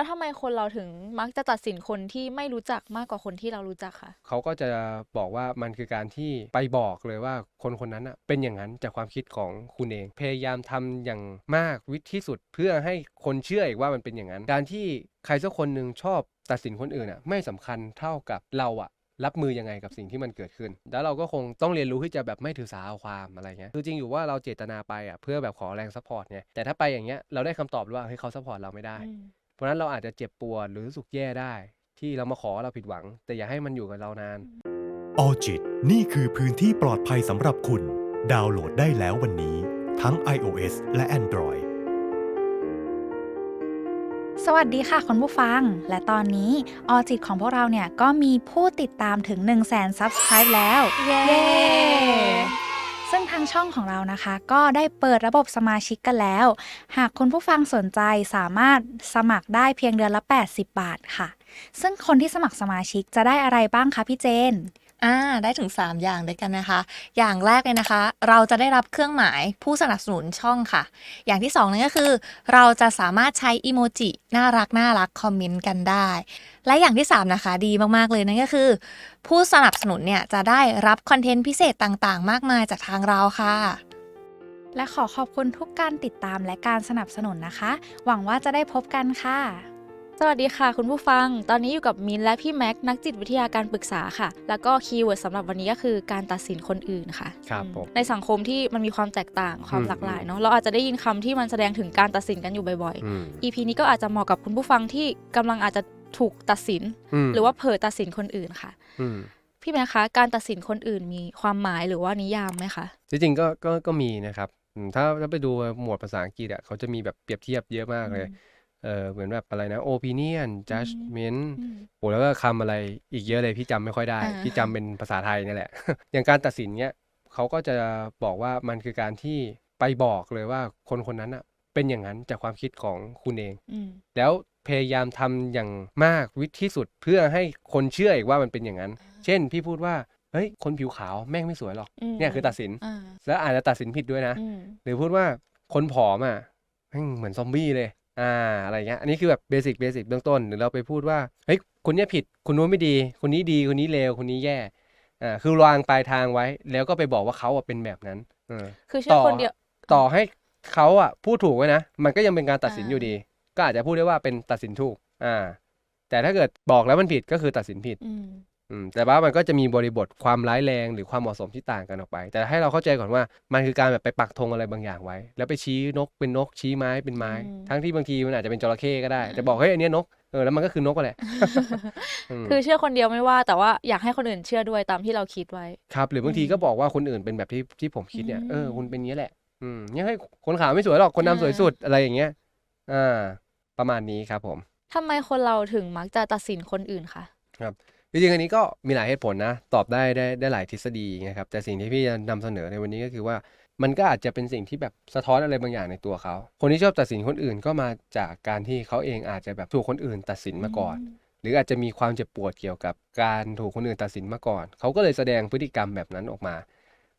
แล้วทำไมคนเราถึงมักจะตัดสินคนที่ไม่รู้จักมากกว่าคนที่เรารู้จักคะเขาก็จะบอกว่ามันคือการที่ไปบอกเลยว่าคนคนนั้นอะเป็นอย่างนั้นจากความคิดของคุณเอง พยายามทำอย่างมากวิธีที่สุดเพื่อให้คนเชื่ออีกว่ามันเป็นอย่างนั้น การที่ใครสักคนหนึ่งชอบตัดสินคนอื่นอะไม่สำคัญเท่ากับเราอะรับมือยังไงกับสิ่งที่มันเกิดขึ้น แล้วเราก็คงต้องเรียนรู้ที่จะแบบไม่ถือสาเอาความอะไรเงี้ย คือจริงอยู่ว่าเราเจตนาไปอะเพื่อแบบขอแรงซัพพอร์ตไงแต่ถ้าไปอย่างเงี้ยเราได้คำตอบว่าเฮ้ยเขาซัพพอร์ตเราไม่ได้อืมเพ ราะฉะนั้นเราอาจจะเจ็บปวดหรือรู้สึกแย่ได้ ที่เรามาขอเราผิดหวัง แต่อย่าให้มันอยู่กับเรานาน ออจิตนี่คือพื้นที่ปลอดภัยสำหรับคุณ ดาวน์โหลดได้แล้ววันนี้ ทั้ง iOS และ Android สวัสดีค่ะคุณผู้ฟัง และตอนนี้ออจิตของพวกเราเนี่ยก็มีผู้ติดตามถึง 1 0 0 0 0แสนซับสไคร b ์แล้ว เย้ ซึ่งทางช่องของเรานะคะ ก็ได้เปิดระบบสมาชิกกันแล้ว หากคุณผู้ฟังสนใจสามารถสมัครได้เพียงเดือนละ 80 บาทค่ะ ซึ่งคนที่สมัครสมาชิกจะได้อะไรบ้างคะพี่เจน อ่าได้ถึง 3 อย่างด้วยกันนะคะ อย่างแรกเลยนะคะ เราจะได้รับเครื่องหมายผู้สนับสนุนช่องค่ะ อย่างที่2นั่นก็คือ เราจะสามารถใช้อีโมจิน่ารักน่ารักคอมเมนต์กันได้ และอย่างที่ 3 นะคะ ดีมาก ๆ เลยนั่นก็คือ ผู้สนับสนุนเนี่ย จะได้รับคอนเทนต์พิเศษต่างๆ มากมายจากทางเราค่ะและขอขอบคุณทุกการติดตามและการสนับสนุนนะคะ หวังว่าจะได้พบกันค่ะ สวัสดีค่ะคุณผู้ฟัง ตอนนี้อยู่กับมินและพี่แม็กซ์นักจิตวิทยาการปรึกษาค่ะ แล้วก็คีย์เวิร์ดสำหรับวันนี้ก็คือการตัดสินคนอื่นค่ะครับอืมผมในสังคมที่มันมีความแตกต่างความอืมหลากหลายเนาะเราอาจจะได้ยินคำที่มันแสดงถึงการตัดสินกันอยู่บ่อยอืมๆ EP นี้ก็อาจจะเหมาะกับคุณผู้ฟังที่กำลังอาจจะถูกตัดสินมหรือว่าเผลอตัดสินคนอื่นค่ะอืมพี่แม็กซ์คะการตัดสินคนอื่นมีความหมายหรือว่านิยามไหมคะจริงๆก็ก็ก็มีนะครับอืมถ้าถ้าไปดูหมวดภาษาอังกฤษอะเขาจะมีแบบเปรียบเทียบเยอะมากเลย เออเหมือนแบบอะไรนะ opinion judgment อืมโอ้แล้วก็คำอะไรอีกเยอะเลยพี่จำไม่ค่อยได้อ่าพี่จำเป็นภาษาไทยนี่แหละ อย่างการตัดสินเนี้ยเขาก็จะบอกว่ามันคือการที่ไปบอกเลยว่าคนคนนั้นอะเป็นอย่างนั้นจากความคิดของคุณเองอืมแล้วพยายามทำอย่างมากวิธีที่สุดเพื่อให้คนเชื่ออีกว่ามันเป็นอย่างนั้น เช่นพี่พูดว่าเฮ้ย คนผิวขาวแม่งไม่สวยหรอกอืมเนี่ยคือตัดสินอ่าแล้วอาจจะตัดสินผิดด้วยนะอืมหรือพูดว่าคนผอมอะแม่งเหมือนซอมบี้เลย อ่าอะไรเงี้ยอันนี้คือแบบเบสิกเบสิกเบื้องต้นหรือเราไปพูดว่าเฮ้ยคนเนี้ยผิดคนนู้นไม่ดี คนนี้ดีคนนี้เลวคนนี้แย่อ่าคือวางปลายทางไว้ แล้วก็ไปบอกว่าเขาอะเป็นแบบนั้นเออคือเชื่อคนเดียวต่อให้เขาอะพูดถูกไว้นะ มันก็ยังเป็นการตัดสินอ่าอยู่ดี ก็อาจจะพูดได้ว่าเป็นตัดสินถูกอ่า แต่ถ้าเกิดบอกแล้วมันผิดก็คือตัดสินผิด อืมอืมแต่ว่ามันก็จะมีบริบทความร้ายแรงหรือความเหมาะสมที่ต่างกันออกไป แต่ให้เราเข้าใจก่อนว่ามันคือการแบบไปปักธงอะไรบางอย่างไว้ แล้วไปชี้นกเป็นนกชี้ไม้เป็นไม้ อืม ทั้งที่บางทีมันอาจจะเป็นจระเข้ก็ได้ แต่บอกเฮ้ยอันเนี้ยนกเออแล้วมันก็คือนกก็แหละ อืม คือเชื่อคนเดียวไม่ว่า แต่ว่าอยากให้คนอื่นเชื่อด้วยตามที่เราคิดไว้ ครับหรือบางทีก็บอกว่าคนอื่นเป็นแบบที่ที่ผมคิดเนี่ยอืมเออคุณเป็นอย่างนี้ยแหละอืมเนี่ยให้คนขาวไม่สวยหรอกคนดำสวยสุดอะไรอย่างเงี้ยอ่าประมาณนี้ครับผม ทำไมคนเราถึงมักจะตัดสินคนอื่นคะ จริงๆอันนี้ก็มีหลายเหตุผลนะ ตอบได้ได้ได้หลายทฤษฎีนะครับแต่สิ่งที่พี่จะนำเสนอในวันนี้ก็คือว่า มันก็อาจจะเป็นสิ่งที่แบบสะท้อนอะไรบางอย่างในตัวเขา คนที่ชอบตัดสินคนอื่นก็มาจากการที่เขาเองอาจจะแบบถูกคนอื่นตัดสินมาก่อน หรืออาจจะมีความเจ็บปวดเกี่ยวกับการถูกคนอื่นตัดสินมาก่อน เขาก็เลยแสดงพฤติกรรมแบบนั้นออกมา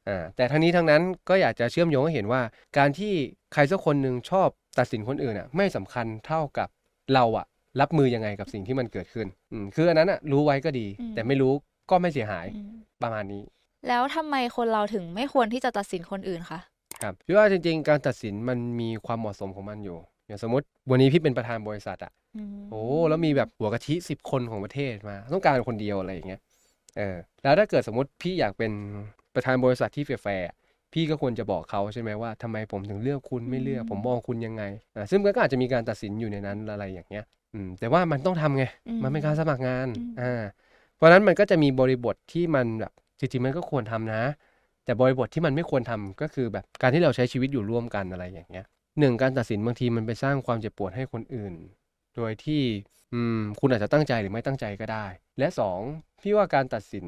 อ่าแต่ทั้งนี้ทั้งนั้นก็อยากจะเชื่อมโยงให้เห็นว่า การที่ใครสักคนหนึ่งชอบตัดสินคนอื่นอะไม่สำคัญเท่ากับเราอะ รับมือยังไงกับสิ่งที่มันเกิดขึ้นอืมคืออันนั้นอะรู้ไว้ก็ดี อืม แต่ไม่รู้ก็ไม่เสียหายอืมประมาณนี้แล้วทำไมคนเราถึงไม่ควรที่จะตัดสินคนอื่นคะครับพี่ว่าจริง ๆ การตัดสินมันมีความเหมาะสมของมันอยู่ อย่างสมมติวันนี้พี่เป็นประธานบริษัทอะอืมโอ้แล้วมีแบบหัวกะทิสิบคนของประเทศมา ต้องการคนเดียวอะไรอย่างเงี้ยเออแล้วถ้าเกิดสมมติพี่อยากเป็นประธานบริษัทที่แฟร์ๆอะพี่ก็ควรจะบอกเขาใช่ไหมว่าทำไมผมถึงเลือกคุณไม่เลือกผมมองคุณยังไงอ่าซึ่งมันก็อาจจะมีการตัดสินอยู่ในนั้นอะไรอย่างเงี้ย อืมแต่ว่ามันต้องทำไง อืมันเป็นการสมัครงาน อืม อ่า เพราะฉะนั้นมันก็จะมีบริบทที่มันแบบจริงๆมันก็ควรทำนะ แต่บริบทที่มันไม่ควรทำก็คือแบบการที่เราใช้ชีวิตอยู่ร่วมกันอะไรอย่างเงี้ยหนึ่งการตัดสินบางทีมันไปสร้างความเจ็บปวดให้คนอื่น โดยที่อืมคุณอาจจะตั้งใจหรือไม่ตั้งใจก็ได้ และสองพี่ว่าการตัดสิน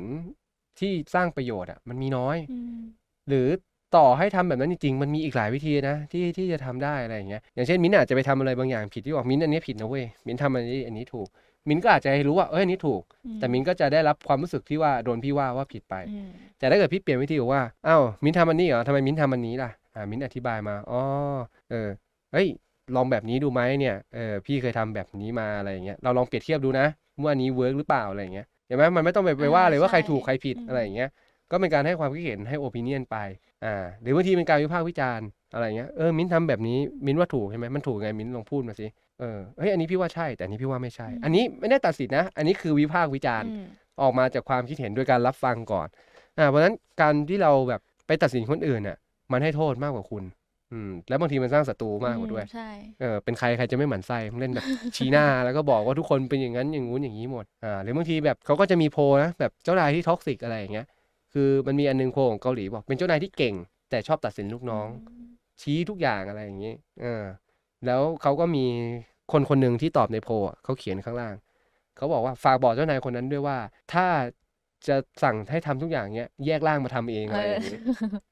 ที่สร้างประโยชน์อะมันมีน้อย อืม หรือ ต่อให้ทำแบบนั้นจริงๆ มันมีอีกหลายวิธีนะที่ที่จะทำได้อะไรอย่างเงี้ย อย่างเช่นมิ้นอาจจะไปทำอะไรบางอย่างผิดที่บอกมิ้นอันนี้ผิดนะเว้ย มิ้นทำอันนี้อันนี้ถูก มิ้นก็อาจจะรู้ว่าเอ้ยอันนี้ถูก แต่มิ้นก็จะได้รับความรู้สึกที่ว่าโดนพี่ว่าว่าผิดไปอืมแต่ถ้าเกิดพี่เปลี่ยนวิธีบอกว่า อ้าว มิ้นทำอันนี้เหรอทำไมมิ้นทำอันนี้ล่ะ อ่า มิ้นอธิบายมา อ๋อ เออ เฮ้ย ลองแบบนี้ดูไหมเนี่ย เออ พี่เคยทำแบบนี้มาอะไรอย่างเงี้ย เราลองเปรียบเทียบดูนะว่าอันนี้เวิร์กหรือเปล่าอะไรอย่างเงี้ยเห็นไหมมันไม่ต้องไปไปว่าเลยว่าใครถูกใครผิดอะไรอย่างเงี้ยก็เป็นการให้ความคิดเห็นให้โอปิเนียนไป อ่าหรือบางทีเป็นการวิพากษ์วิจารณ์อะไรอย่างเงี้ยเออมิ้นทำแบบนี้มิ้นว่าถูกใช่ไหมมันถูกไงมิ้นลองพูดมาสิเออเฮ้ยอันนี้พี่ว่าใช่แต่อันนี้พี่ว่าไม่ใช่ อันนี้ไม่ได้ตัดสินนะ อันนี้คือวิพากษ์วิจารณ์อืมออกมาจากความคิดเห็นโดยการรับฟังก่อนอ่าเพราะฉะนั้นการที่เราแบบไปตัดสินคนอื่นน่ะ มันให้โทษมากกว่าคุณอืมแล้วบางทีมันสร้างศัตรูมากกว่าด้วยใช่เออเป็นใครใครจะไม่หมั่นไส้เล่นแบบชี้หน้าแล้วก็บอกว่าทุกคนเป็นอย่างนั้นอย่างงู้นอย่างนี้หมดอ่าหรือบางทีแบบเขาก็จะมีโพลนะแบบเจ้านายที่ท็อกซิกอะไรอย่างเงี้ย คือมันมีอันนึงโพลของเกาหลีบอกเป็นเจ้านายที่เก่ง แต่ชอบตัดสินลูกน้อง ชี้ทุกอย่างอะไรอย่างนี้เออแล้วเขาก็มีคนคนหนึ่งที่ตอบในโพลอะเขาเขียนข้างล่าง เขาบอกว่าฝากบอกเจ้านายคนนั้นด้วยว่า ถ้าจะสั่งให้ทำทุกอย่างเนี้ยแยกร่างมาทำเองอะไรอย่างนี้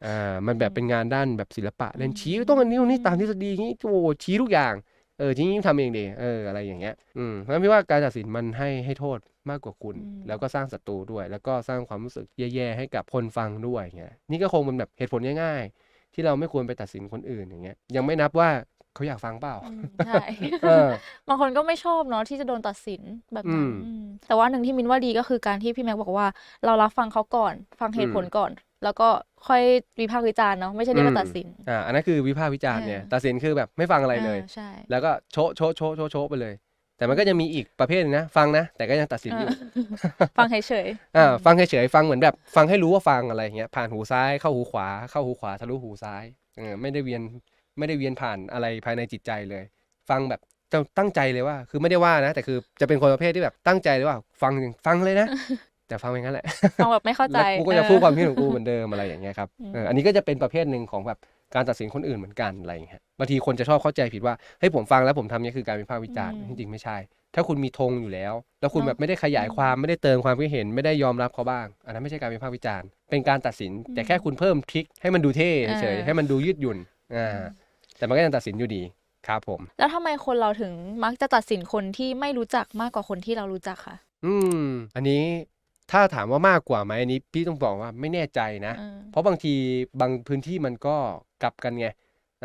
อ่ามันแบบเป็นงานด้านแบบศิลปะเล่นชี้ต้องอันนี้ตรงนี้ตามทฤษฎีอย่างนี้โอ้โหชี้ทุกอย่าง เออจริงๆทำเองดีเอออะไรอย่างเงี้ยอืมเพราะฉะนั้นพี่ว่าการตัดสินมันให้ให้โทษมากกว่าคุณอืมแล้วก็สร้างศัตรูด้วย แล้วก็สร้างความรู้สึกแย่ๆให้กับคนฟังด้วยเงี้ยนี่ก็คงเป็นแบบเหตุผลง่ายๆ ที่เราไม่ควรไปตัดสินคนอื่นอย่างเงี้ยยังไม่นับว่าเขาอยากฟังเปล่าอืมใช่เออบางคนก็ไม่ชอบเนาะที่จะโดนตัดสินแบบนั้นอืมอืมแต่ว่าหนึ่งที่มินว่าดีก็คือการที่พี่แม็กบอกว่า เรารับฟังเขาก่อน ฟังเหตุผลก่อน แล้วก็ค่อยวิพากษ์วิจารณ์เนาะไม่ใช่เรียกว่าตัดสิน อ่าอันนั้นคือวิพากษ์วิจารณ์เนี่ยเออตัดสินคือแบบไม่ฟังอะไรเลยาใช่ แล้วก็โชะโชะโชะโชะโชะไปเลย แต่มันก็จะมีอีกประเภทหนึงนะ ฟังนะ แต่ก็ยังตัดสินอยู่เออฟังเฉยๆอ่าฟังเฉยๆฟังเหมือนแบบ ฟังให้รู้ว่าฟังอะไรอย่างเงี้ยผ่านหูซ้ายเข้าหูขวา เข้าหูขวาทะลุหูซ้ายเออไม่ได้เวียนไม่ได้เวียนผ่านอะไรภายในจิตใจเลย ฟังแบบจะตั้งใจเลยว่า คือไม่ได้ว่านะ แต่คือจะเป็นคนประเภทที่แบบตั้งใจเลยว่า ฟังฟังเลยนะ แต่ฟังอย่างนั้นแหละฟังแบบไม่เข้าใจแล้วกูก็จะเออพูดความคิดของกูเหมือนเดิมอะไรอย่างเงี้ยครับอืมเอออันนี้ก็จะเป็นประเภทหนึ่งของแบบการตัดสินคนอื่นเหมือนกันอะไรอย่างเงี้ยบางทีคนจะชอบเข้าใจผิดว่าเฮ้ยผมฟังแล้วผมทำเนี่ยคือการวิพากษ์วิจารณ์จริงๆไม่ใช่ ถ้าคุณมีธงอยู่แล้ว แล้วคุณแบบไม่ได้ขยายความไม่ได้เติมความคิดเห็นไม่ได้ยอมรับเขาบ้าง อันนั้นไม่ใช่การวิพากษ์วิจารณ์เป็นการตัดสินแต่แค่คุณเพิ่มทริคให้มันดูเท่เฉยๆให้มันดูยืดหยุ่นอ่าแต่มันก็ยังตัดสินอยู่ดีครับผม แล้วทำไมคนเราถึงมักจะตัดสินคนที่ไม่รู้จักมากกว่าคนที่เรารู้จักค่ะอืม อันนี้ ถ้าถามว่ามากกว่าไหมอันนี้พี่ต้องบอกว่าไม่แน่ใจนะเออเพราะบางทีบางพื้นที่มันก็กลับกันไง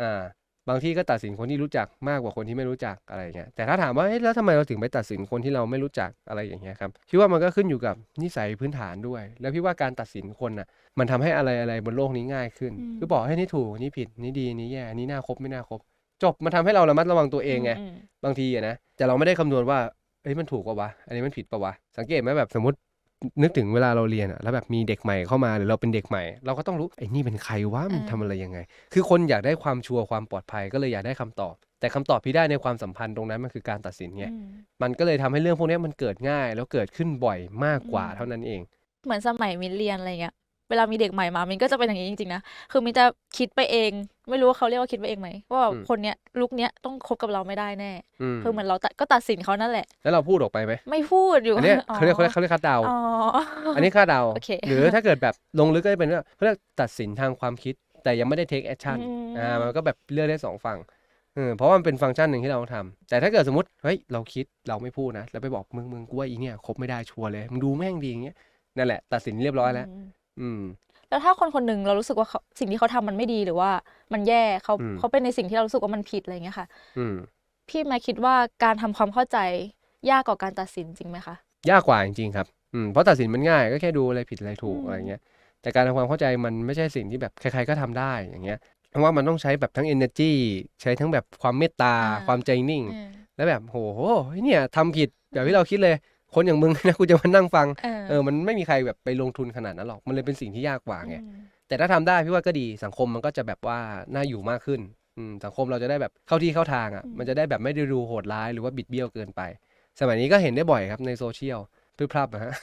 อ่าบางที่ก็ตัดสินคนที่รู้จักมากกว่าคนที่ไม่รู้จักอะไรอย่างเงี้ยแต่ถ้าถามว่าเอ๊ะแล้วทำไมเราถึงไปตัดสินคนที่เราไม่รู้จักอะไรอย่างเงี้ยครับพี่ว่ามันก็ขึ้นอยู่กับนิสัยพื้นฐานด้วย แล้วพี่ว่าการตัดสินคนน่ะ มันทำให้อะไรอะไรบนโลกนี้ง่ายขึ้นอืมคือบอกให้นี่ถูกนี่ผิดนี่ดีนี่แย่นี่น่าคบไม่น่าคบ จบมันทำให้เราระมัดระวังตัวเองไงมบางทีอะนะแต่เราไม่ได้คำนวณว่าเอ้ยมันถูกปะวะ อันนี้มันผิดปะวะ สังเกตไหมแบบสมมติ นึกถึงเวลาเราเรียนอะแล้วแบบมีเด็กใหม่เข้ามาหรือเราเป็นเด็กใหม่ เราก็ต้องรู้ไอ้นี่เป็นใครวะมันเออทำอะไรยังไง คือคนอยากได้ความชัวร์ความปลอดภัยก็เลยอยากได้คำตอบ แต่คำตอบที่ได้ในความสัมพันธ์ตรงนั้นมันคือการตัดสินไงอืมมันก็เลยทำให้เรื่องพวกเนี้ยมันเกิดง่าย แล้วเกิดขึ้นบ่อยมากกว่าอืมเท่านั้นเอง เหมือนสมัยมินเรียนอะไรเงี้ย เวลามีเด็กใหม่มามินก็จะเป็นอย่างนี้จริงๆนะคือมินจะคิดไปเอง ไม่รู้ว่าเขาเรียกว่าคิดไปเองไหมว่าแบบอืมคนเนี้ยลุกเนี้ยต้องคบกับเราไม่ได้แน่อืมคือเหมือนเราตัดก็ตัดสินเขานั่นแหละ แล้วเราพูดออกไปไหมไม่พูดอยู่อันเนี้ยเขาเรียกเขาเรียกเขาเรียกคาดเดาอ๋ออันนี้คาดเดาโอเคหรือถ้าเกิดแบบลงลึกก็จะเป็นว่าเขาเรียกตัดสินทางความคิดแต่ยังไม่ได้ take action อืมอ่ามันก็แบบเลือกได้สองฝั่งเออเพราะว่ามันเป็นฟังก์ชันหนึ่งที่เราต้องทำแต่ถ้าเกิดสมมติเฮ้ยเราคิดเราไม่พูดนะแล้วไปบอกมึงมึงกูว่าอีเนี่ยคบไม่ได้ชัวร์เลยมึงดูแม่งดีอย่างเงี้ยนั่นแหละ ตัดสินเรียบร้อยแล้วม อืม แล้วถ้าคนคนหนึ่งเรารู้สึกว่าเขาสิ่งที่เขาทำมันไม่ดีหรือว่ามันแย่เขาอืม เขาเป็นในสิ่งที่เรารู้สึกว่ามันผิดอะไรเงี้ยค่ะ อืม พี่แม่คิดว่าการทำความเข้าใจยากกว่าการตัดสินจริงไหมคะ ยากกว่าจริงๆครับอืมเพราะตัดสินมันง่ายก็แค่ดูอะไรผิดอะไรถูกอืม อะไรเงี้ย แต่การทำความเข้าใจมันไม่ใช่สิ่งที่แบบใครๆก็ทำได้อย่างเงี้ย เพราะว่ามันต้องใช้แบบทั้ง energy ใช้ทั้งแบบความเมตตาความใจนิ่งเออแล้วแบบโหเฮ้ยเนี่ยทำผิดแบบที่เราคิดเลย คนอย่างมึงนะกูจะมานั่งฟังเออเออ มันไม่มีใครแบบไปลงทุนขนาดนั้นหรอก มันเลยเป็นสิ่งที่ยากกว่าไงอืมแต่ถ้าทำได้พี่ว่าก็ดี สังคมมันก็จะแบบว่าน่าอยู่มากขึ้นอืมสังคมเราจะได้แบบเข้าที่เข้าทางอะ มันจะได้แบบไม่ได้ดูโหดร้ายหรือว่าบิดเบี้ยวเกินไป สมัยนี้ก็เห็นได้บ่อยครับในโซเชียล พรึบพรับนะฮะ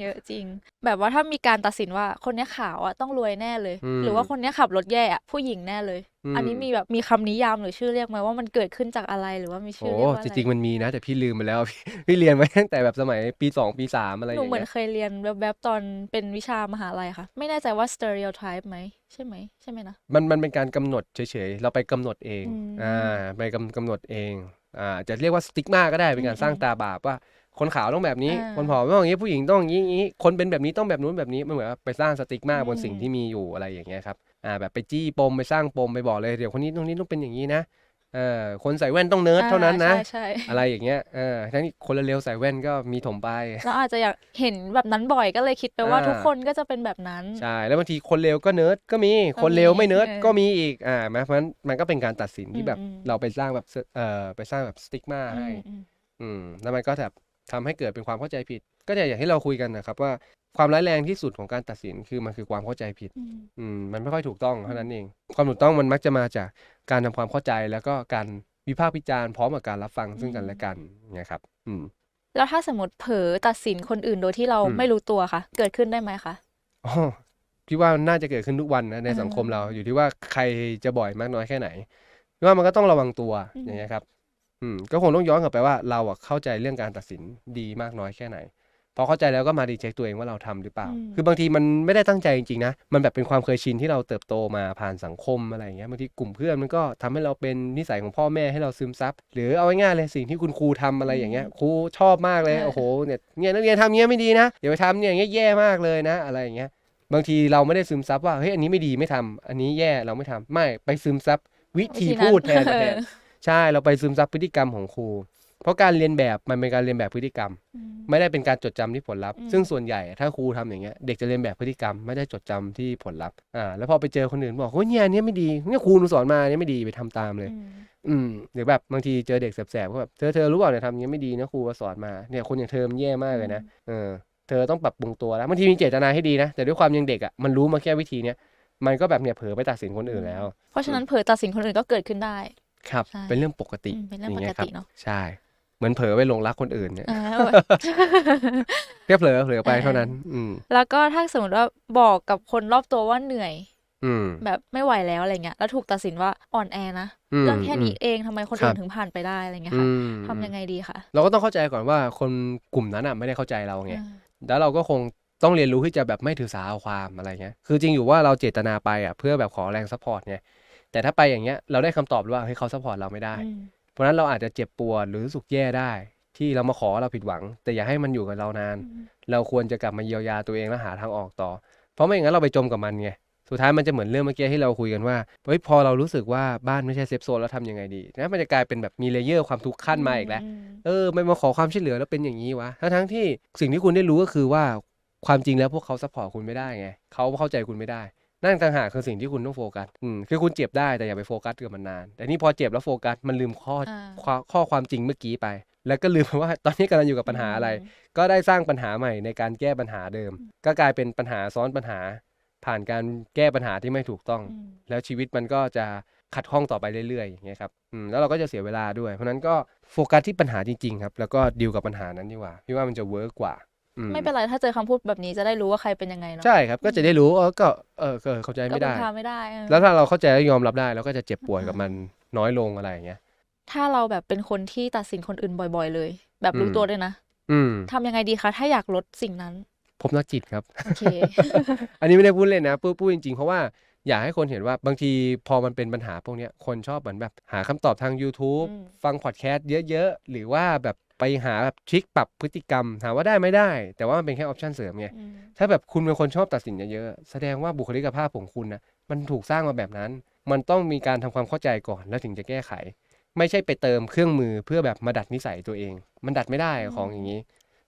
เยอะจริง แบบว่าถ้ามีการตัดสินว่าคนเนี้ยขาวอะต้องรวยแน่เลยอืมหรือว่าคนเนี้ยขับรถแย่อะผู้หญิงแน่เลยอืมอันนี้มีแบบมีคำนิยามหรือชื่อเรียกไหมว่ามันเกิดขึ้นจากอะไรหรือว่ามีชื่โอ้อเรียกว่าอะไรจริงๆมันมีนะ แต่พี่ลืมไปแล้ว พี่พี่เรียนไว้ตั้งแต่แบบสมัยปีสองปีสามอะไรอหนูย่างเหมือนเงี้ยเคยเรียนแวบๆตอนเป็นวิชามหาลัยค่ะ ไม่แน่ใจว่า stereotype ไหมใช่ไหมใช่ไหมนะมันมันเป็นการกำหนดเฉยๆเราไปกำหนดเองอืมอ่าไปกำกำหนดเองอ่าจะเรียกว่าสติ๊กมาก็ได้เป็นการอืมสร้างตาบาปว่า คนขาวต้องแบบนี้ อ่าคนผอมต้องอย่างนี้ผู้หญิงต้องอย่างนี้อย่างนี้คนเป็นแบบนี้ต้องแบบนู้นแบบนี้มันเหมือนว่าไปสร้างสติ๊กมาอืม บนสิ่งที่มีอยู่อะไรอย่างเงี้ยครับอ่าแบบไปจี้ปมไปสร้างปมไปบอกเลยเดี๋ยวคนนี้ตรงนี้ต้องเป็นอย่างนี้นะเออคนใส่แว่นต้องเนิร์ดเท่านั้นนะ อ่ใช่อะไรอย่างเงี้ยเออทั้งที่คนเร็วๆใส่แว่นก็มีถมไปใช่เราอาจจะอยากเห็นแบบนั้นบ่อยก็เลยคิดไปว่าอ่า ทุกคนก็จะเป็นแบบนั้น ใช่แล้วบางทีคนเร็วก็เนิร์ดก็มีก็คนเร็วมีไม่เนิร์ดเออก็มีอีกอ่าไหมเพราะฉะนั้นมันก็เป็นการตัดสินที่แบบอืมอืม เราไปสร้างแบบเอ่อไปสร้างแบบสติ๊กมาอืให้ มอืมอืมแล้วมันก็แบบ ทำให้เกิดเป็นความเข้าใจผิด ก็เนี่ยอย่างที่เราคุยกันนะครับว่าความร้ายแรงที่สุดของการตัดสินคือมันคือความเข้าใจผิด อืมอืมมันไม่ค่อยถูกต้องเท่านั้นเอง ความถูกต้องมันมักจะมาจากการทำความเข้าใจแล้วก็การวิพากษ์วิจารณ์พร้อมกับการรับฟังซึ่งกันและกันเนี่ยครับ อืม แล้วถ้าสมมติเผลอตัดสินคนอื่นโดยที่เราอืมไม่รู้ตัวค่ะเกิดขึ้นได้ไหมคะอ๋อพี่ว่าน่าจะเกิดขึ้นทุกวันนะในอ่าสังคมเราอยู่ที่ว่าใครจะบ่อยมากน้อยแค่ไหนพี่ว่ามันก็ต้องระวังตัวอืมอย่างเงี้ยครับ อืมก็คงต้องย้อนกลับไปว่าเราอะเข้าใจเรื่องการตัดสินดีมากน้อยแค่ไหน พอเข้าใจแล้วก็มาดีเช็คตัวเองว่าเราทำหรือเปล่า คือบางทีมันไม่ได้ตั้งใจจริงๆนะ มันแบบเป็นความเคยชินที่เราเติบโตมาผ่านสังคมอะไรอย่างเงี้ยบางทีกลุ่มเพื่อนมันก็ทำให้เราเป็นนิสัยของพ่อแม่ให้เราซึมซับหรือเอาง่ายๆเลยสิ่งที่คุณครูทำอะไรอย่างเงี้ยครูชอบมากเลยเออโอ้โหเนี่ยเนี่ยนักเรียนทำเงี้ยไม่ดีนะเดี๋ยวไปทำเนี่ยอย่างเงี้ยแย่มากเลยนะ อะไรอย่างเงี้ยบางทีเราไม่ได้ซึมซับว่าเฮ้ยอันนี้ไม่ดีไม่ทำอันนี้แย่เราไม่ทำไม่ไปซึมซับวิธีวิธีนั้นพูดแทนแทนเออ ใช่เราไปซึมซับพฤติกรรมของครู เพราะการเรียนแบบมันเป็นการเรียนแบบพฤติกรรมอืมไม่ได้เป็นการจดจำที่ผลลัพธ์อืมซึ่งส่วนใหญ่ถ้าครูทำอย่างเงี้ยเด็กจะเรียนแบบพฤติกรรม ไม่ได้จดจำที่ผลลัพธ์อ่าแล้วพอไปเจอคนอื่นบอกว่าเนี่ยอันเนี้ยไม่ดีเนี่ยครูหนูสอนมาเนี่ยไม่ดีไปทำตามเลยอืมอืมหรือแบบบางทีเจอเด็กแสบๆก็แบบเธอเธอรู้เปล่าเนี่ยทำอย่างเงี้ยไม่ดีนะครูสอนมาเนี่ยคนอย่างเธอมันแย่มากเลยนะเออเธอต้องปรับปรุงตัวแล้วบางทีมีเจตนาให้ดีนะ แต่ด้วยความยังเด็กอะมันรู้มาแค่วิธีเนี้ยมันก็แบบเนี่ยเผลอไปตัดสินคนอื่นแล้ว เพราะฉะนั้นเผลอตัดสินคนอื่นก็เกิดขึ้นได้ ครับ ใช่เป็นเรื่องปกติอืมเป็นเรื่องย่างี้ยปกติคบเนอะ ใช่ เหมือนเผลอไปหลงรักคนอื่นเนี่ยอ่าแค่เผลอเผลอไปเออเท่านั้น อืม แล้วก็ถ้าสมมติว่าบอกกับคนรอบตัวว่าเหนื่อย อืมแบบไม่ไหวแล้วอะไรเงี้ยแล้วถูกตัดสินว่าอ่อนแอนะอืมเรื่องแค่นี้อืมเองทำไมคนครัอื่บนถึงผ่านไปได้อะไรเงี้ยอืค่ะมทำยังไงดีคะเราก็ต้องเข้าใจก่อนว่าคนกลุ่มนั้นอะไม่ได้เข้าใจเราไง อ่า แล้วเราก็คงต้องเรียนรู้ที่จะแบบไม่ถือสาเอาความอะไรเงี้ย คือจริงอยู่ว่าเราเจตนาไปอะเพื่อแบบขอแรงซัพพอร์ตไง แต่ถ้าไปอย่างเงี้ยเราได้คำตอบว่าเฮ้ยเขาซัพพอร์ตเราไม่ได้อืมเพราะฉะนั้นเราอาจจะเจ็บปวดหรือรู้สึกแย่ได้ ที่เรามาขอเราผิดหวัง แต่อย่าให้มันอยู่กับเรานาน เราควรจะกลับมาเยียวยาตัวเองและหาทางออกต่อ เพราะไม่อย่างนั้นเราไปจมกับมันไงสุดท้ายมันจะเหมือนเรื่องเมื่อกี้ที่เราคุยกันว่าเฮ้ยพอเรารู้สึกว่าบ้านไม่ใช่เซฟโซนแล้วทำยังไงดีนะมันจะกลายเป็นแบบมีเลเยอร์ความทุกข์ขั้นมาอีกแล้วมเออไม่มาขอความช่วยเหลือแล้วเป็นอย่างนี้วะทั้งทั้งๆที่สิ่งที่คุณได้รู้ก็คือว่าความจริงแล้วพวกเขาซัพพอร์ตคุณไม่ได้ไงเขาเข้าใจคุณไม่ได้ นั่นต่างหากคือสิ่งที่คุณต้องโฟกัสอืมคือคุณเจ็บได้แต่อย่าไปโฟกัสกับมันนาน แต่นี่พอเจ็บแล้วโฟกัสมันลืมข้ออ่าข้อข้อความจริงเมื่อกี้ไป แล้วก็ลืมไปว่าตอนนี้กำลังอยู่กับปัญหาอะไร ก็ได้สร้างปัญหาใหม่ในการแก้ปัญหาเดิม ก็กลายเป็นปัญหาซ้อนปัญหา ผ่านการแก้ปัญหาที่ไม่ถูกต้องอืมแล้วชีวิตมันก็จะขัดข้องต่อไปเรื่อยๆอย่างเงี้ยครับอืมแล้วเราก็จะเสียเวลาด้วย เพราะฉะนั้นก็โฟกัสที่ปัญหาจริงๆครับ แล้วก็ดีลกับปัญหานั้นดีกว่าพี่ว่ามันจะเวิร์กกว่า อืไม่เป็นไรถ้าเจอคำพูดแบบนี้จะได้รู้ว่าใครเป็นยังไงเนาะใช่ครับก็จะได้รู้เออก็เออก็เข้าใจก็ไม่พึ่ได้งพาไม่ได้เออ แล้วถ้าเราเข้าใจและยอมรับได้เราก็จะเจ็บปวดกับมันน้อยลงอะไรอย่างเงี้ย ถ้าเราแบบเป็นคนที่ตัดสินคนอื่นบ่อย ๆ เลย แบบรู้อืม ตัวด้วยนะอืม ทำยังไงดีคะถ้าอยากลดสิ่งนั้นพบนักจิตครับ โอเค อันนี้ไม่ได้พูดเล่นนะพูดพูดจริงๆ เพราะว่าอยากให้คนเห็นว่าบางทีพอมันเป็นปัญหาพวกเนี้ยคนชอบเหมือนแบบหาคำตอบทาง YouTube อืม ฟังพอดแคสต์เยอะๆ หรือว่าแบบ ไปหาแบบทริคปรับพฤติกรรมถามว่าได้ไม่ได้ แต่ว่ามันเป็นแค่ออปชันเสริมไงอืมถ้าแบบคุณเป็นคนชอบตัดสินเยอะๆแสดงว่าบุคลิกภาพของคุณนะมันถูกสร้างมาแบบนั้น มันต้องมีการทำความเข้าใจก่อนแล้วถึงจะแก้ไข ไม่ใช่ไปเติมเครื่องมือเพื่อแบบมาดัดนิสัยตัวเอง มันดัดไม่ได้ของอย่างนี้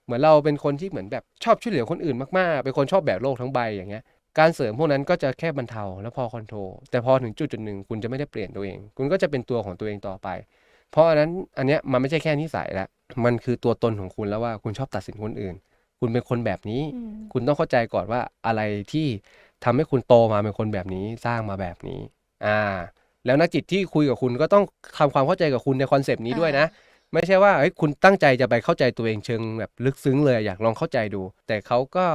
เหมือนเราเป็นคนที่เหมือนแบบชอบช่วยเหลือคนอื่นมากๆ เป็นคนชอบแบกโลกทั้งใบอย่างเงี้ยการเสริมพวกนั้นก็จะแค่บรรเทาแล้วพอคอนโทรลแต่พอถึงจุดจุดหนึ่งคุณจะไม่ได้เปลี่ยนตัวเอง คุณก็จะเป็นตัวของตัวเองต่อไป เพราะอันนั้นอันเนี้ยมันไม่ใช่แค่นิสัยละมันคือตัวตนของคุณแล้วว่าคุณชอบตัดสินคนอื่น คุณเป็นคนแบบนี้อืมคุณต้องเข้าใจก่อนว่าอะไรที่ทำให้คุณโตมาเป็นคนแบบนี้สร้างมาแบบนี้ อ่า แล้วนักจิตที่คุยกับคุณก็ต้องทำความเข้าใจกับคุณในคอนเซปต์นี้ด้วยนะ ไม่ใช่ว่าเฮ้ยคุณตั้งใจจะไปเข้าใจตัวเองเชิงแบบลึกซึ้งเลยอยากลองเข้าใจดู แต่เขาก็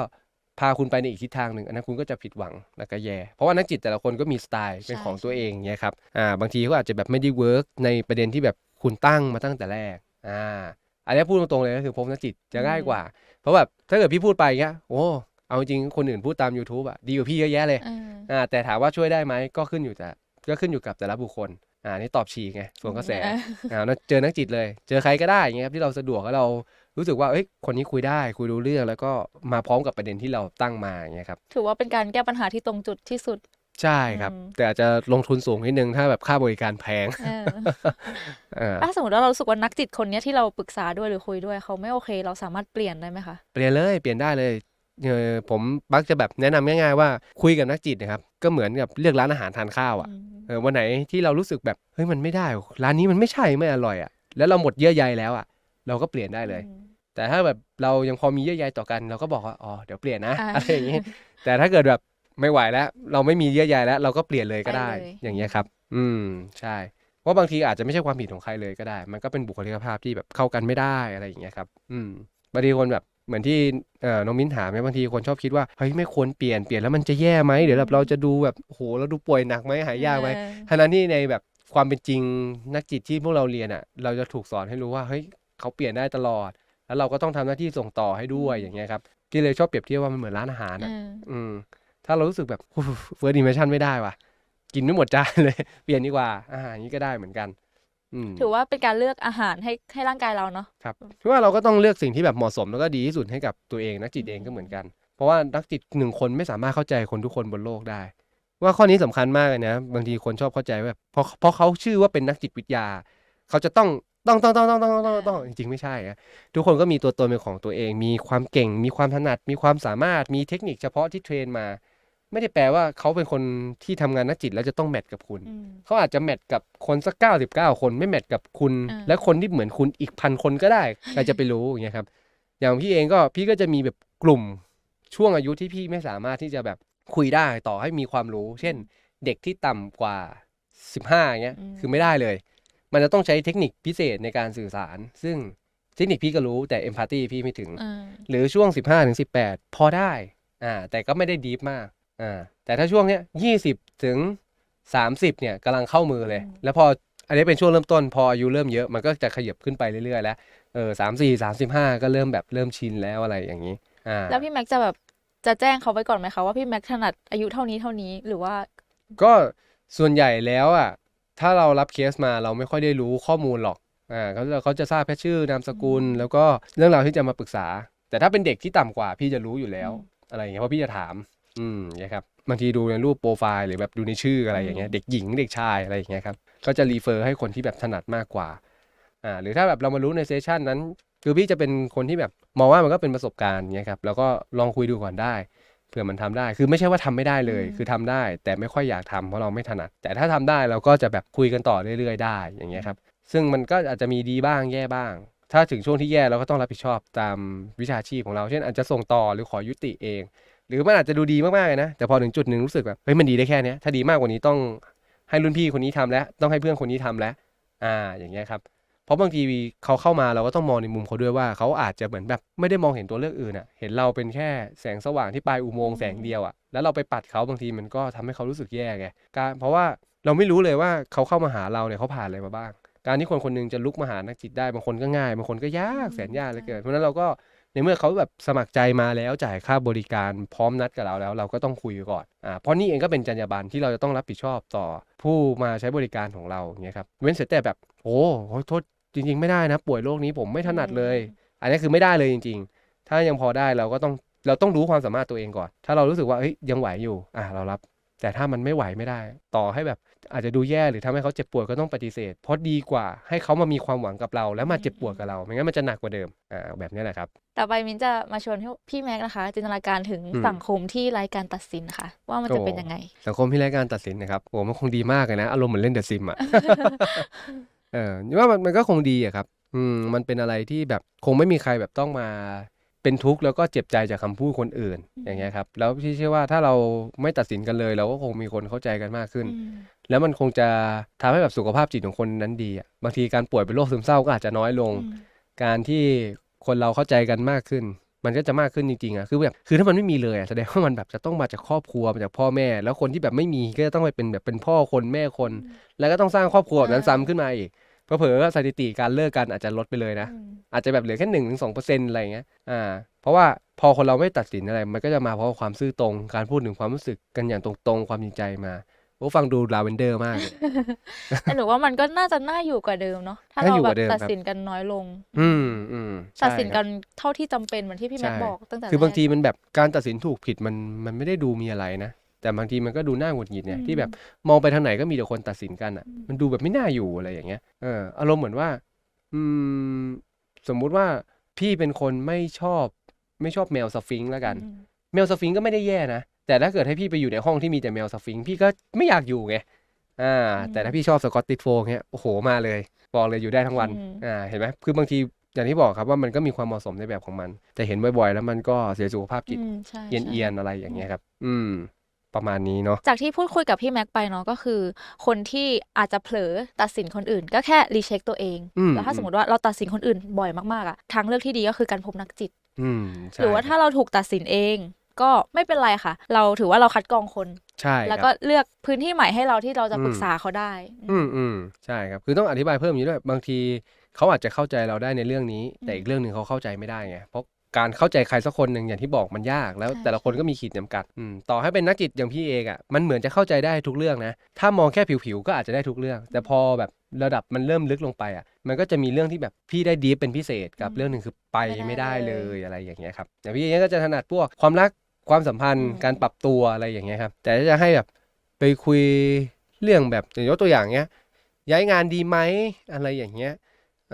พาคุณไปในอีกทิศทางหนึ่งอันนั้นคุณก็จะผิดหวังแล้วก็แย่ เพราะว่านักจิตแต่ละคนก็มีสไตล์เป็นใช่ของตัวใช่เองเนี่ยครับอ่าบางทีก็อาจจะแบบไม่ได้เวิร์กในประเด็นที่แบบ คุณตั้งมาตั้งแต่แรก อ่า อันนี้พูดตรงๆเลยก็คือพบนักจิตจะง่ายกว่า เพราะแบบถ้าเกิดพี่พูดไปอย่างเงี้ย โอ้ เอาจริงคนอื่นพูดตาม YouTube อะ ดีกว่าพี่เยอะแยะเลยเอออ่า แต่ถามว่าช่วยได้ไหมก็ขึ้นอยู่แต่ก็ขึ้นอยู่กับแต่ละบุคคล อ่า นี่ตอบฉีกไง ส่วนกระแสเอออ่าแล้วเจอนักจิตเลย เจอใครก็ได้อย่างเงี้ยครับที่เราสะดวกแล้วเรารู้สึกว่าเอ้ย คนนี้คุยได้ คุยรู้เรื่องแล้วก็มาพร้อมกับประเด็นที่เราตั้งมาอย่างเงี้ยครับ ถือว่าเป็นการแก้ปัญหาที่ตรงจุดที่สุด ใช่ครับอืมแต่อาจจะลงทุนสูงนิดนึงถ้าแบบค่าบริการแพงเออเออถ้าสมมติว่าเรารู้สึกว่านักจิตคนเนี้ยที่เราปรึกษาด้วยหรือคุยด้วยเขาไม่โอเค เราสามารถเปลี่ยนได้ไหมคะเปลี่ยนเลยเปลี่ยนได้เลยเออผมมักจะแบบแนะนำง่ายๆว่าคุยกับนักจิตนะครับ ก็เหมือนกับเลือกร้านอาหารทานข้าวอะอืมเออวันไหนที่เรารู้สึกแบบเฮ้ยมันไม่ได้ ร้านนี้มันไม่ใช่ไม่อร่อยอะแล้วเราหมดเยื่อใยแล้วอะ เราก็เปลี่ยนได้เลยอืมแต่ถ้าแบบเรายังพอมีเยื่อใยต่อกัน เราก็บอกว่าอ๋อเดี๋ยวเปลี่ยนนะอ่าอะไรอย่างนี้แต่ถ้าเกิดแบบ ไม่ไหวแล้ว เราไม่มีเยื่อใยแล้ว เราก็เปลี่ยนเลยก็ได้ ไปเลย อย่างเงี้ยครับ อืมใช่เพราะบางทีอาจจะไม่ใช่ความผิดของใครเลยก็ได้ มันก็เป็นบุคลิกภาพที่แบบเข้ากันไม่ได้อะไรอย่างเงี้ยครับ อืมบางทีคนแบบเหมือนที่เอ่อน้องมิ้นถามไหมบางทีคนชอบคิดว่าเฮ้ยไม่ควรเปลี่ยนเปลี่ยนแล้วมันจะแย่ไหมเดี๋ยวแบบเราจะดูแบบโอ้โหเราดูป่วยหนักไหมหายยากไหม เออ ทั้งนั้นที่ในแบบความเป็นจริงนักจิตที่พวกเราเรียนอะ เราจะถูกสอนให้รู้ว่าเฮ้ยเขาเปลี่ยนได้ตลอด แล้วเราก็ต้องทำหน้าที่ส่งต่อให้ด้วยอย่างเงี้ยครับที่เลยชอบเปรียบเทียบว่ามันเหมือนร้านอาหารเออะออืม ถ้าเรารู้สึกแบบเฟิร์สอิมเพรสชันไม่ได้ว่ะ กินไม่หมดจานเลย เปลี่ยนดีกว่าอาหารนี้ก็ได้เหมือนกันอืมถือว่าเป็นการเลือกอาหารให้ให้ร่างกายเราเนาะครับคือว่าเราก็ต้องเลือกสิ่งที่แบบเหมาะสมแล้วก็ดีที่สุดให้กับตัวเองนักจิตเองก็เหมือนกัน เพราะว่านักจิตหนึ่งคนไม่สามารถเข้าใจคนทุกคนบนโลกได้ ว่าข้อนี้สำคัญมากเลยนะบางทีคนชอบเข้าใจว่าแบบเพราะเพราะเขาชื่อว่าเป็นนักจิตวิทยา เขาจะต้องต้องต้องต้องต้องต้องต้องต้องจริงๆไม่ใช่อะทุกคนก็มีตัวตนเป็นของตัวเอง มีความเก่ง มีความถนัด มีความสามารถมีเทคนิคเฉพาะที่เทรนมา ไม่ได้แปลว่าเขาเป็นคนที่ทำงานนักจิตแล้วจะต้องแมทกับคุณอืมเขาอาจจะแมทกับคนสักเก้าสิบเก้าคนไม่แมทกับคุณอ่าและคนที่เหมือนคุณอีกพันคนก็ได้ใครจะไปรู้อย่างเงี้ยครับ อย่างพี่เองก็พี่ก็จะมีแบบกลุ่มช่วงอายุที่พี่ไม่สามารถที่จะแบบคุยได้ต่อให้มีความรู้ เช่น เด็กที่ต่ำกว่า15เงี้ยอืมคือไม่ได้เลย มันจะต้องใช้เทคนิคพิเศษในการสื่อสาร ซึ่งเทคนิคพี่ก็รู้แต่เอมพัตตีพี่ไม่ถึงเออหรือช่วง15ถึง18พอได้อ่าแต่ก็ไม่ได้ดีฟมาก อ่าแต่ถ้าช่วงเนี้ย20ถึง30เนี่ยกำลังเข้ามือเลยอืมแล้วพออันนี้เป็นช่วงเริ่มต้นพออายุเริ่มเยอะมันก็จะขยับขึ้นไปเรื่อยๆ แล้วเออสามสี่สามสิบห้าก็เริ่มแบบเริ่มชินแล้วอะไรอย่างนี้อ่าแล้วพี่แม็กซ์จะแบบจะแจ้งเขาไว้ก่อนไหมคะว่าพี่แม็กซ์ถนัดอายุเท่านี้เท่านี้หรือว่า ก็ส่วนใหญ่แล้วอะถ้าเรารับเคสมาเราไม่ค่อยได้รู้ข้อมูลหรอกอ่าเขาจะเขาจะทราบแค่ชื่อนามสกุลอืมแล้วก็เรื่องราวที่จะมาปรึกษา แต่ถ้าเป็นเด็กที่ต่ำกว่าพี่จะรู้อยู่แล้วอืมอะไรอย่างเงี้ยเพราะพี่จะถาม อืมเนี่ยครับบางทีดูในรูปโปรไฟล์หรือแบบดูในชื่ออะไรอย่างเงี้ยอืมเด็กหญิงเด็กชายอะไรอย่างเงี้ยครับก็จะรีเฟอร์ให้คนที่แบบถนัดมากกว่าอ่าหรือถ้าแบบเรามารู้ในเซสชันนั้น คือพี่จะเป็นคนที่แบบมองว่ามันก็เป็นประสบการณ์เงี้ยครับแล้วก็ลองคุยดูก่อนได้เผื่อมันทำได้ คือไม่ใช่ว่าทำไม่ได้เลยอืมคือทำได้ แต่ไม่ค่อยอยากทำเพราะเราไม่ถนัด แต่ถ้าทำได้เราก็จะแบบคุยกันต่อเรื่อยๆ ได้อย่างเงี้ยครับซึ่งมันก็อาจจะมีดีบ้างแย่บ้าง ถ้าถึงช่วงที่แย่เราก็ต้องรับผิดชอบตามวิชาชีพของเรา เช่นอาจจะส่งต่อหรือขอยุติเอง หรือมันอาจจะดูดีมากๆเลยนะ แต่พอถึงจุดหนึ่งรู้สึกแบบเฮ้ยมันดีได้แค่นี้ถ้าดีมากกว่านี้ต้องให้รุ่นพี่คนนี้ทำแล้ว ต้องให้เพื่อนคนนี้ทำแล้ว อ่าอย่างเงี้ยครับเพราะบางทีเขาเข้ามาเราก็ต้องมองในมุมเขาด้วยว่าเขาอาจจะเหมือนแบบไม่ได้มองเห็นตัวเลือกอื่นอะ เห็นเราเป็นแค่แสงสว่างที่ปลายอุโมงค์แสงเดียวอะแล้วเราไปปัดเขาบางทีมันก็ทำให้เขารู้สึกแย่ไงการเพราะว่าเราไม่รู้เลยว่าเขาเข้ามาหาเราเนี่ยเขาผ่านอะไรมาบ้าง การที่คนคนหนึงจะลุกมาหานักจิตได้บางคนก็ง่ายบางคนก็ยากแสนยากเลยเกินเพราะฉะนั้นเราก็ ในเมื่อเขาแบบสมัครใจมาแล้วจ่ายค่าบริการพร้อมนัดกับเราแล้ว เราก็ต้องคุยก่อนอ่าเพราะนี่เองก็เป็นจรรยาบรรณที่เราจะต้องรับผิดชอบต่อผู้มาใช้บริการของเราอย่างเงี้ยครับเว้นเสียแต่แบบโอ้โหโทษจริง ๆ ไม่ได้นะ ป่วยโรคนี้ผมไม่ถนัดเลย อันนี้คือไม่ได้เลยจริง ๆ ถ้ายังพอได้เราก็ต้องเราต้องรู้ความสามารถตัวเองก่อน ถ้าเรารู้สึกว่าเฮ้ยยังไหวอยู่อะเรารับ แต่ถ้ามันไม่ไหวไม่ได้ ต่อให้แบบอาจจะดูแย่หรือทำให้เขาเจ็บปวดก็ต้องปฏิเสธ เพราะดีกว่าให้เขามามีความหวังกับเรา แล้วมาเจ็บปวดกับเราไม่งั้นมันจะหนักกว่าเดิมอ่าแบบนี้แหละครับต่อไปมินจะมาชวนให้พี่แม็กซ์นะคะ จินตนาการถึงอืมสังคมที่ไร้การตัดสินค่ะ ว่ามันจะเป็นยังไง สังคมที่ไร้การตัดสินนะครับโอ้มันคงดีมากเลยนะอารมณ์เหมือนเล่นเดอะซิมอะเออนี่ว่ามันมันก็คงดีอะครับอืมมันเป็นอะไรที่แบบคงไม่มีใครแบบต้องมา เป็นทุกข์แล้วก็เจ็บใจจากคำพูดคนอื่นอืมอย่างเงี้ยครับแล้วพี่เชื่อว่าถ้าเราไม่ตัดสินกันเลย เราก็คงมีคนเข้าใจกันมากขึ้นอืมแล้วมันคงจะทำให้แบบสุขภาพจิตของคนนั้นดีอะบางทีการป่วยเป็นโรคซึมเศร้าก็อาจจะน้อยลงอืมการที่คนเราเข้าใจกันมากขึ้น มันก็จะมากขึ้นจริงๆอะคือแบบคือถ้ามันไม่มีเลยอะแสดงว่ามันแบบจะต้องมาจากครอบครัวมาจากพ่อแม่ แล้วคนที่แบบไม่มีก็จะต้องไปเป็นแบบเป็นพ่อคนแม่คน แล้วก็ต้องสร้างครอบครัวแบบนั้นอ่าซ้ำขึ้นมาอีก เผลอๆสถิติการเลิกกันอาจจะลดไปเลยนะอืมอาจจะแบบเหลือแค่หนึ่งถึงสองเปอร์เซ็นต์อะไรอย่างเงี้ยอ่าเพราะว่าพอคนเราไม่ตัดสินอะไร มันก็จะมาเพราะความซื่อตรงการพูดถึงความรู้สึกกันอย่างตรงๆ ความจริงใจมาโอ้ฟังดูลาเวนเดอร์มากเลยแต่หนูว่ามันก็น่าจะน่าอยู่กว่าเดิมเนาะถ้าน่าเราอยู่แบกบว่าเดิมตัดครับสินกันน้อยลง อืมอืมใช่ตัดสินคกัรับนเท่าที่จำเป็นเหมือนที่พี่แม็กซ์ใช่บอกตั้งแต่คือบางแรกทีมันแบบการตัดสินถูกผิดมันมันไม่ได้ดูมีอะไรนะ แต่แต่บางทีมันก็ดูน่าหงุดหงิดเนี่ยอืมที่แบบมองไปทางไหนก็มีแต่คนตัดสินกันอะ มันดูแบบไม่น่าอยู่อะไรอย่างเงี้ยเอออารมณ์เหมือนว่า อืม สมมุติว่าพี่เป็นคนไม่ชอบ ไม่ชอบแมวสฟิงค์แล้วกันอืมแมวสฟิงค์ก็ไม่ได้แย่นะแต่ถ้าเกิดให้พี่ไปอยู่ในห้องที่มีแต่แมวสฟิงค์พี่ก็ไม่อยากอยู่ไงอ่า แต่ถ้าพี่ชอบสกอตติชโฟลด์เงี้ยโอ้โหมาเลยบอกเลยอยู่ได้ทั้งวันอืมอ่าเห็นไหมคือบางทีอย่างที่บอกครับว่ามันก็มีความเหมาะสมในแบบของมัน แต่เห็นบ่อยๆ แล้วมันก็เสียสุขภาพจิตอืมใช่เอียนใช่เอียนๆอะไรอย่างเงี้ยครับ อืม ประมาณนี้เนาะจากที่พูดคุยกับพี่แม็กไปเนาะก็คือ คนที่อาจจะเผลอตัดสินคนอื่น ก็แค่รีเช็คตัวเองอืมแล้วถ้าสมมติว่าเราตัดสินคนอื่นบ่อยมากๆอะทางเลือกที่ดีก็คือการพบนักจิตอืมใช่หรือว่าถ้าเราถูกตัดสินเองก็ไม่เป็นไรค่ะ เราถือว่าเราคัดกรองคนใช่แล้วคก็รับเลือกพื้นที่ใหม่ให้เราที่เราจะอืมปรึกษาเขาได้ อืมอืมใช่ครับ คือต้องอธิบายเพิ่มอย่างนี้ด้วยบางทีเขาอาจจะเข้าใจเราได้ในเรื่องนี้ แต่อีกเรื่องหนึ่งเขาเข้าใจไม่ได้ไงเพราะ การเข้าใจใครสักคนหนึ่งอย่างที่บอกมันยากแล้วใช่แต่ละคนก็มีขีดจำกัดอืมต่อให้เป็นนักจิตอย่างพี่เองอะมันเหมือนจะเข้าใจได้ทุกเรื่องนะ ถ้ามองแค่ผิวๆก็อาจจะได้ทุกเรื่อง แต่พอแบบระดับมันเริ่มลึกลงไปอะ มันก็จะมีเรื่องที่แบบพี่ได้ดีฟเป็นพิเศษกับเรื่องหนึ่งคือไปไม่ได้เลยอะไรอย่างเงี้ยครับแต่พี่เองก็จะถนัดพวกความรักความสัมพันธ์การปรับตัวอะไรอย่างเงี้ยครับ แต่ถ้าจะให้แบบไปคุยเรื่องแบบอย่างยกตัวอย่างเงี้ยย้ายงานดีไหมอะไรอย่างเงี้ย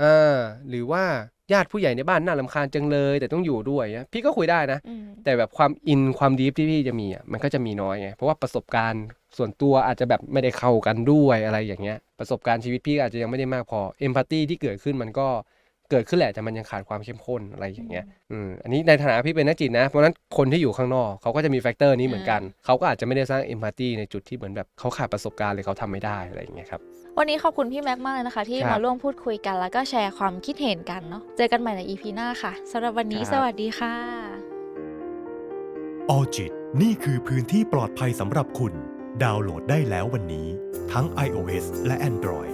อ่าหรือว่า ญาติผู้ใหญ่ในบ้านน่ารำคาญจังเลย แต่ต้องอยู่ด้วยเงี้ยพี่ก็คุยได้นะ อืมแต่แบบความอินความดีฟที่พี่จะมีอะมันก็จะมีน้อยไงเพราะว่าประสบการณ์ส่วนตัวอาจจะแบบไม่ได้เข้ากันด้วยอะไรอย่างเงี้ย ประสบการณ์ชีวิตพี่ก็อาจจะยังไม่ได้มากพอเอมพัตตีที่เกิดขึ้นมันก็เกิดขึ้นแหละแต่มันยังขาดความเข้มข้นอะไรอย่างเงี้ยอืมอันนี้ในฐานะพี่เป็นนักจิตนะเพราะฉะนั้นคนที่อยู่ข้างนอกเขาก็จะมีแฟกเตอร์นี้เหมือนกันเขาก็อาจจะไม่ได้สร้างเอมพัตตีในจุดที่เหมือนแบบเขาขาดประสบการณ์หรือเขาทำไม่ได้อะไรอย่างเงี้ยครับ วันนี้ขอบคุณพี่แม็กมากเลยนะคะ ที่ครับมาร่วมพูดคุยกันแล้วก็แชร์ความคิดเห็นกันเนาะเจอกันใหม่ใน EP หน้าค่ะสำหรับวันนี้ครับสวัสดีค่ะออจิตนี่คือพื้นที่ปลอดภัยสำหรับคุณ ดาวน์โหลดได้แล้ววันนี้ ทั้ง iOS และ Android